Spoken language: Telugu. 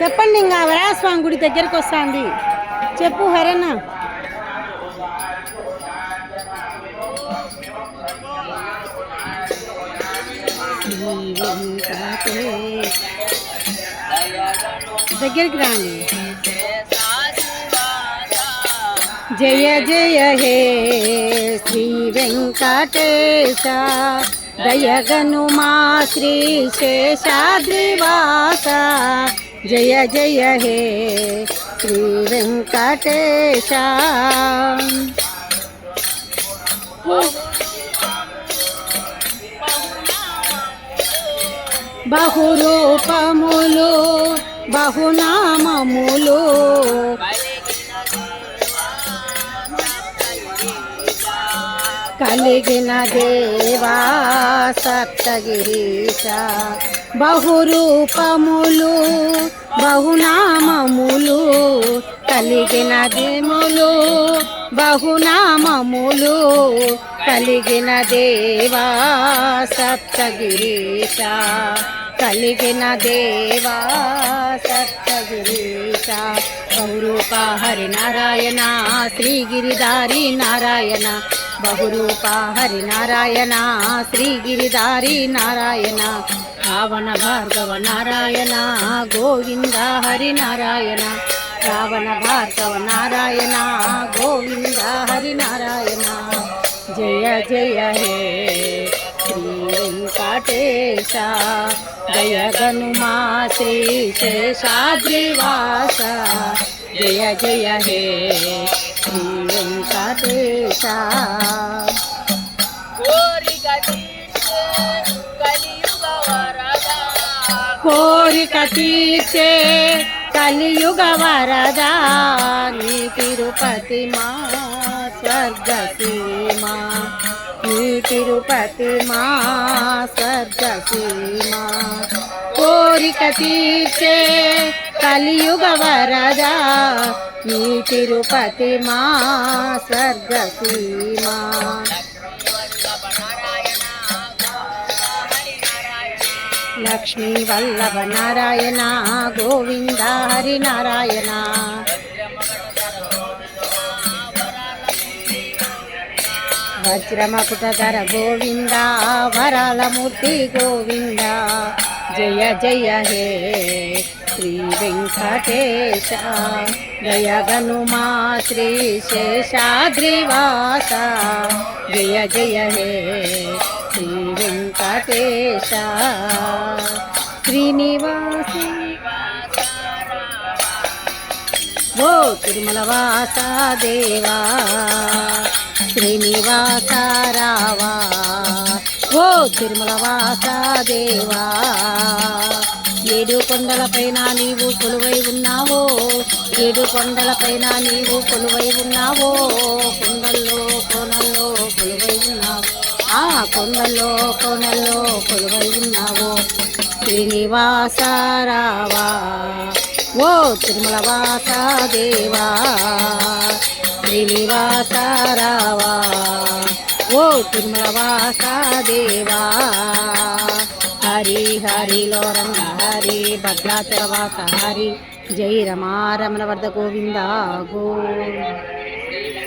చెప్పండి ఇంకా వరాస్వామి గుడి దగ్గరికి వస్తుంది. చెప్పు హరన్న శ్రీ వెంకటేశ. దగ్గరికి రాండి. జయ జయ హే శ్రీ వెంకటేశ. దయగను మా శ్రీ శేషాద్రివాస. జయ జయ హే శ్రీ వెంకటేశ. బహురూపములు బహునామా కలిగిన దేవా సప్తగిరీశ బహురూపములు బహునామములు కలిగిన దేములు బహునామములు కలిగిన దేవా సప్తగిరీశ కలిగిన దేవా సప్తగిరీశ బహురూప హరి నారాయణ శ్రీగిరిదారి నారాయణ. బహురూప హరి నారాయణ శ్రీగిరిదారి నారాయణ. రావణ భార్గవ నారాయణ గోవింద హరి నారాయణ రావణ భార్గవ నారాయణ గోవింద హరి నారాయణ జయ జయ హే శ్రీ వెంకటేశ జయ గనుమా శ్రీ శేషాద్రివాస జయ జయ హే శ్రీ వెంకటేశ కోరిక తీర్చే కలియుగ వరదా నీ తిరుపతి మా స్వర్గ సీమ తిరుపతి మా స్వర్గసీమా. కోరిక తీర్చే కలియుగ వరదా నీ తిరుపతి మా స్వర్గసీమా. లక్ష్మీ వల్లభ నారాయణ గోవింద హరి నారాయణ. వజ్రమకుటధర గోవింద వరాలమూర్తి గోవింద. జయ జయ హే శ్రీ వెంకటేశ. జయ గనుమా శ్రీ శేషాద్రివాస. జయ జయ హే శ్రీ వెంకటేశ. శ్రీనివాసి. ఓ తిరుమల వాసా దేవా. శ్రీనివాస రావా. ఓ తిరుమల వాస దేవా. ఏడు కొండలపైన నీవు కొలువై ఉన్నావో ఏడు కొండలపైన నీవు కొలువై ఉన్నావో కొండల్లో కోనల్లో కొలువై ఉన్నావు. ఆ కొండల్లో కోనల్లో కొలువై ఉన్నావో. శ్రీనివాస రావా. ఓ తిరుమల వాస దేవా. శ్రీనివాస రావా ఓ తిరుమలవాస దేవా హరి హరిలో రంగ హరి భద్రాచలవాస హరి. జై రమారమణ వర్ధ గోవింద గో.